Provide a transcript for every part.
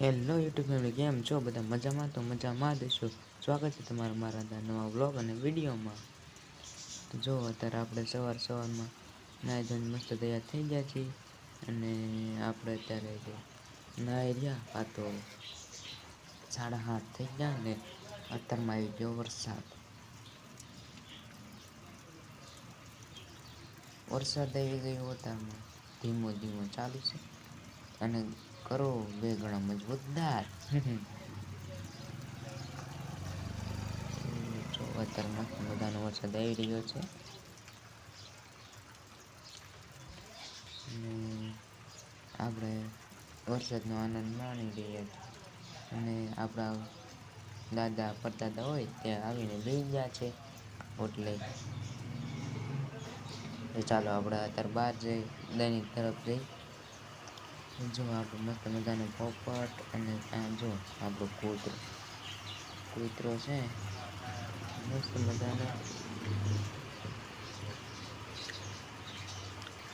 Hello YouTube family કેમ છો? બધા મજામાં? તો મજામાં દેશો સ્વાગત છે તમારા મારા નવા બ્લોગ અને વિડીયોમાં. તો જો, અત્યારે આપણે સવાર સવારમાં નાહી ધોઈને મસ્ત તૈયાર થઈ ગયા છીએ. અને આપણે અત્યારે જો નાહી રહ્યા, આ તો સાડા સાત થઈ ગયા ને અત્યારમાં આવી ગયો વરસાદ. વરસાદ આવી ગયો અત્યારમાં. ધીમો ધીમો ચાલુ છે. અને કરો, બે ગણા મજબૂતદાર અત્યારે મસ્ત મજાનો વરસાદ આવી રહ્યો છે. આપણે વરસાદનો આનંદ માણી રહ્યા છીએ અને આપણા દાદા, પરદાદા હોય, ત્યાં આવીને બેસી ગયા છે એટલે ચાલો, આપણે અત્યારે બહાર જઈ, દૈનિક તરફ જઈ. જો આપણે મસ્ત મજાનું પોપટ અને ત્યાં જો આપણો કૂતરો. કૂતરો છે. મસ્ત મજાનો.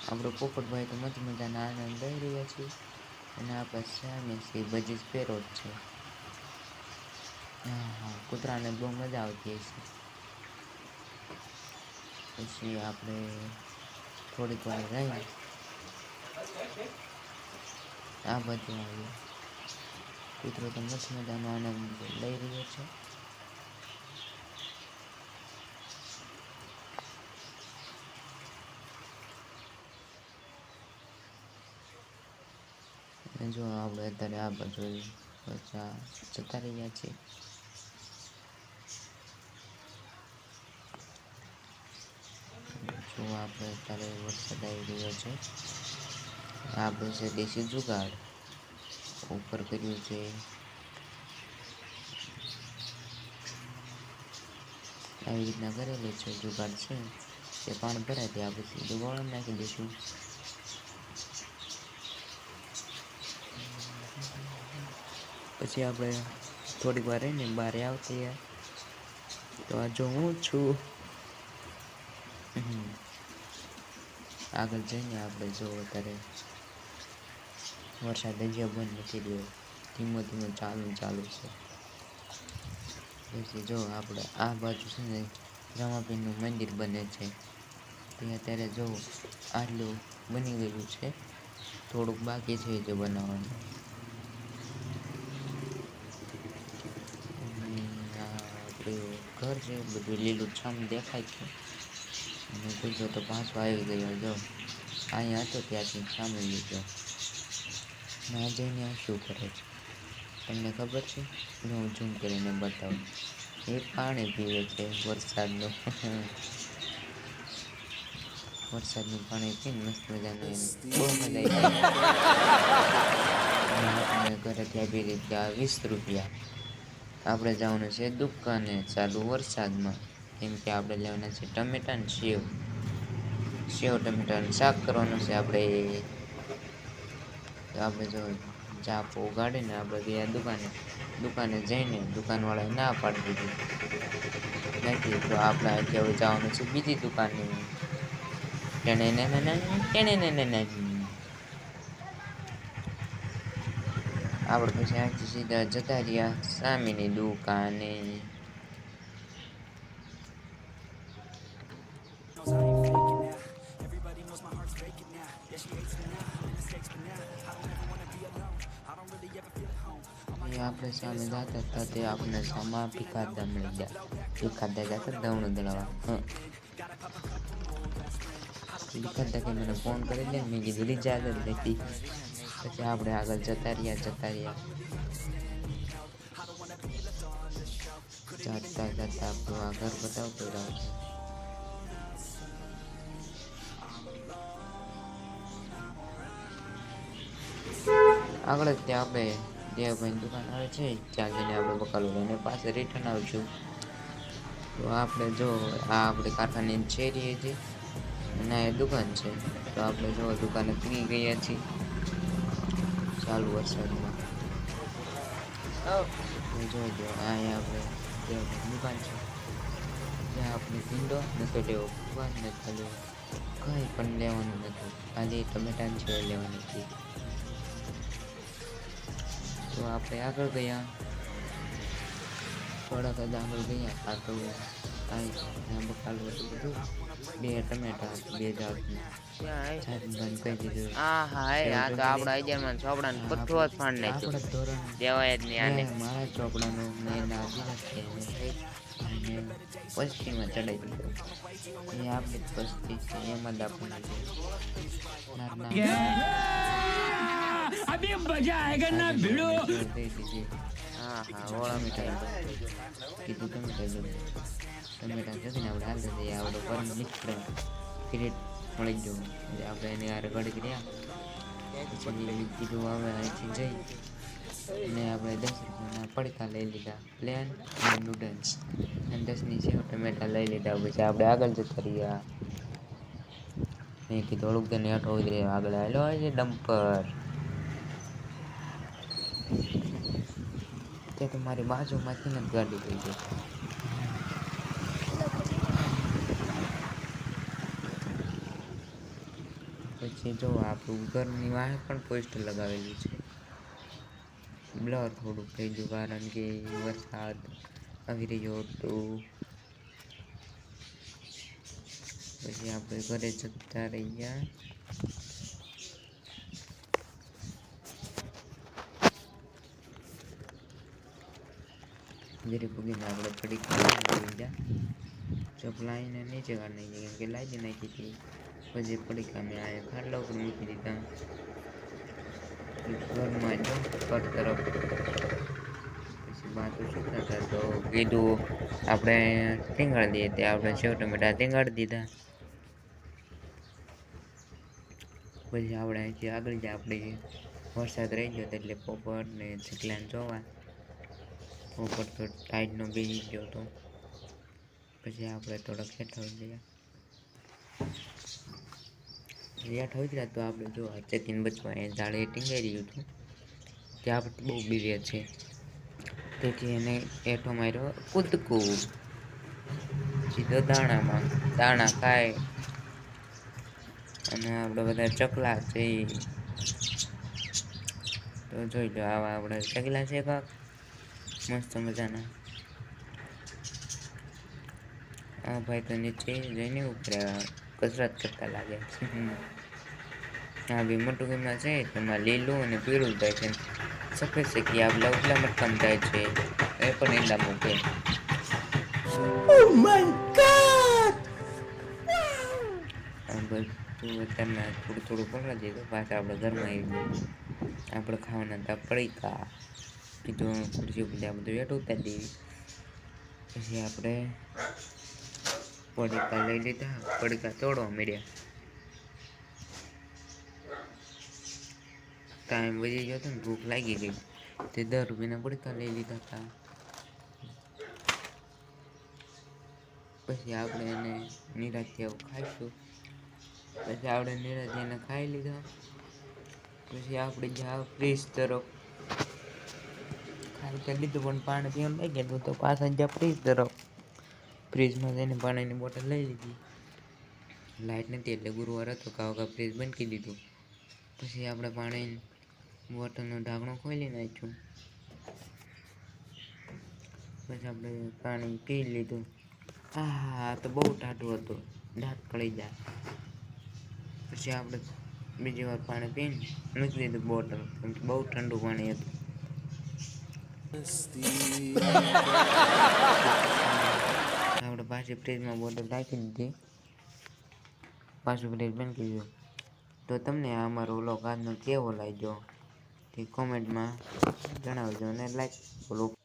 આપણો પોપટભાઈ તો મસ્ત મજાના આનંદ લઈ રહ્યા છીએ અને આપણે સામે છે બધી પેરો જ છે. હા હા, કૂતરાને બહુ મજા આવતી હશે. પછી આપણે થોડીક વાર રહી આ બધું આવ્યું. કૂતરો તો મસ્ત મજાનો આનંદ લઈ રહ્યો છે. જો આપણે અત્યારે આ બધા જતા રહ્યા છીએ. જો આપણે અત્યારે વરસાદ આવી રહ્યો છે. આપણે છે દેશી જુગાડ. ઉપર કર્યું છે. આવી રીતના કરેલું છે, જુગાડ છે. તે પાણી ભરાય તે આપણે સીધું નાખી દઈશું. પછી આપણે થોડીક વાર રહીને બહાર આવતી તો આ જો હું છું. આગળ જઈને આપણે જો અત્યારે વરસાદ હજી બંધ નથી રહ્યો. ધીમો ધીમો ચાલુ ચાલુ છે. પછી જો આપણે આ બાજુ છે ને રામાપીરનું મંદિર બને છે. તે અત્યારે જો આટલું બની ગયું છે, થોડુંક બાકી છે જે બનાવવાનું. ઘર છે, બધું લીલું છમ દેખાય છે. અને ગુજો તો પાછો આવી ગયો જો. અહીંયા હતો ત્યાંથી સામે લીધો. ના જઈને આ શું કરે છે? તમને ખબર છે? હું ઝૂમ કરીને બતાવું. એ પાણી પીવે છે વરસાદનું. વરસાદનું પાણી પીને મસ્ત મજાનું બહુ મજા આવી ઘરેથી આપી દીધા વીસ રૂપિયા. આપણે જવાનું છે દુકાને ચાલુ વરસાદમાં. કેમ કે આપણે લેવાના છે ટમેટા ને સેવ. સેવ, ટમેટાનું શાક કરવાનું છે આપણે. આપણે જો ચાપો ઉગાડીને આપણે ગયા દુકાને દુકાને જઈને દુકાનવાળાએ ના પાડી દીધી. નથી તો આપણે અત્યારે જવાનું છે બીજી દુકાને ટેણે ને ને ટેણે આપણે પછી આખી સીધા જતા રહ્યા સામેની દુકાને. એ આપણે સામે જતા હતા તે આપણે સામા ભીખાતા મળી ગયા. ભીખાદા જતા દવણું દળવા. ભીખાતા કે મને ફોન કરી લે, મેં કીધું રિચાર્જ જ નથી પછી આપણે આગળ જતા રહ્યા જતા રહ્યા. જતા જતા આપણું આગળ બતાવતો જાઉં આગળ ત્યાં આપણે દેવભાઈની દુકાન આવે છે, ત્યાં જઈને આપણે બકાલો લઈને પાસે રિટર્ન આવશું તો આપણે જો, આ આપણે કારખાની શેરીએ છીએ અને આ દુકાન છે. તો આપણે જો દુકાને પીણી ગયા છીએ. ચાલુ વરસાદમાં. જોઈ દો અહીંયા આપણે દેવભાઈની દુકાન છે. ત્યાં આપણે ભીંડો નથી લેવો ભગવાન નથી લેવો. કંઈ પણ લેવાનું નથી. ખાલી ટમેટાની છે લેવાની હતી. તો આપણે આગળ ગયા. થોડાક જ આગળ ગયા આ કાંઈ બકાલું હતું બધું. બે ટમેટા બે જાતનું જાત બંધ કરી દીધું. આ હા આ તો આપણા અજારમાં ચોપડા ને પથ્થો જ ફાડ નાખ્યો. દેવાય જ નહીં આને. મારા ચોપડાનો મેં નાખી દીધો. એ આપણી પસ્તી એમાં જ આપણને अभी मजा आएगा ना भिड़ो દઈ દીધી હા હા ઓળા મીઠાઈ કીધું તમે કહી દો ટમેટા જઈને આપણે હાલ જઈએ આવડો પરમ મિત્ર કિરીટ મળી ગયો એટલે આપણે એને હારે ઘડી કર્યા પછી કીધું હવે અહીંથી જઈ અને આપણે દસ રૂપિયાના પડકા લઈ લીધા પ્લેન અને નૂડલ્સ અને દસની સેવ ટમેટા લઈ લીધા પછી આપણે આગળ જતા રહ્યા મેં કીધું થોડુંક તને હેઠો ઉતરી આગળ હાલો છે ડમ્પર તે તો મારી બાજુમાંથી જ ગાડી થઈ ગઈ. પછી જો આપણું ઘરની વાહે પણ પોસ્ટર લગાવેલું છે. બ્લર થોડુંક થઈ ગયું કારણ કે વરસાદ આવી રહ્યો હતો. પછી આપણે ઘરે જતા રહ્યા. જરી પૂગીને આપણે ગયા. ચપલાઈને નીચે કાઢી નાખી કેમ કે લાદી નાખી હતી. પછી પડીકા મેં આ ખાટલા ઉપર મૂકી દીધા. ઘરમાં જો કટ તરફ. પછી બાજુ સુતા હતા તો કીધું આપણે ટીંગાડી દઈએ તે આપણે સેવ ટમેટા ટીંગાડી દીધા. પછી આપણે અહીંથી આગળ જ આપણે વરસાદ રહી ગયો એટલે પોપટ ને ચકલાને જોવા. પોપટ તો ટાઈટનો બેસી ગયો હતો પછી આપણે થોડાક હેઠળ ગયા હેઠ હોય તો આપણે જો ચેકિન બચવા એ ઝાડે ટીંગાઈ રહ્યું હતું. ત્યાં આપણે બહુ બીવે છે. તેથી એને હેઠો માર્યો કૂદકું. સીધો દાણામાં, દાણા ખાય. અને આપણે બધા ચકલા છે તો જોઈ લો, આવા આપણે ચકલા છે કાંક. મસ્ત મજાના. આ ભાઈ તો નીચે જઈને ઉપર કસરત કરતા લાગે હા બી મોટું ગેમમાં છે તેમાં લીલું અને પીળું થાય છે. સફેદ છે કે આ લવલા મટકામ થાય છે. એ પણ ઈંડા મૂકે. આ બધું અત્યારના થોડું થોડું પકડા દઈએ તો પાછા આપણે ઘરમાં આવી ગયું. આપણે ખાવાના હતા પડીકા કીધું ખુરશી ઉપર આ બધું વેઠ ઉતારી દેવી. પછી આપણે પડીકા લઈ લીધા. પડીકા તોડવા મળ્યા ટાઈમ વધી ગયો હતો ને, ભૂખ લાગી ગઈ. તે દસ રૂપિયાના પડીકા લઈ લીધા હતા. પછી આપણે એને નિરાશથી ખાઈશું. પછી આપણે નિરાશથી એને ખાઈ લીધા. પછી આપણે જ્યાં ફ્રીજ તરફ ખાઈ તો લીધું પણ પાણી પીવાનું લઈ ગયા તો પાછા જ્યાં ફ્રીજ તરફ ફ્રીજમાં જઈને પાણીની બોટલ લઈ લીધી. લાઇટ નથી એટલે ગુરુવાર હતો કાવ કા ફ્રીજ બંધ કરી દીધું. પછી આપણે પાણી બોટલનું ઢાંકણું ખોલી નાખ્યું. પછી આપણે પાણી પી લીધું. આ તો બહુ ટાઢું હતું. દાંત કળી જાય. પછી આપણે બીજી વાર પાણી પીને મૂકી દીધું બોટલ કેમ બહુ ઠંડુ પાણી હતું. આપણે પાછી ફ્રીજમાં બોટલ રાખી દીધી પાછું ફ્રીજ બંધ કરી દીધું તો તમને આ અમારો ઓલો આજનો કેવો લાગ્યો? તે કોમેન્ટમાં જણાવજો અને લાઈક ફોલો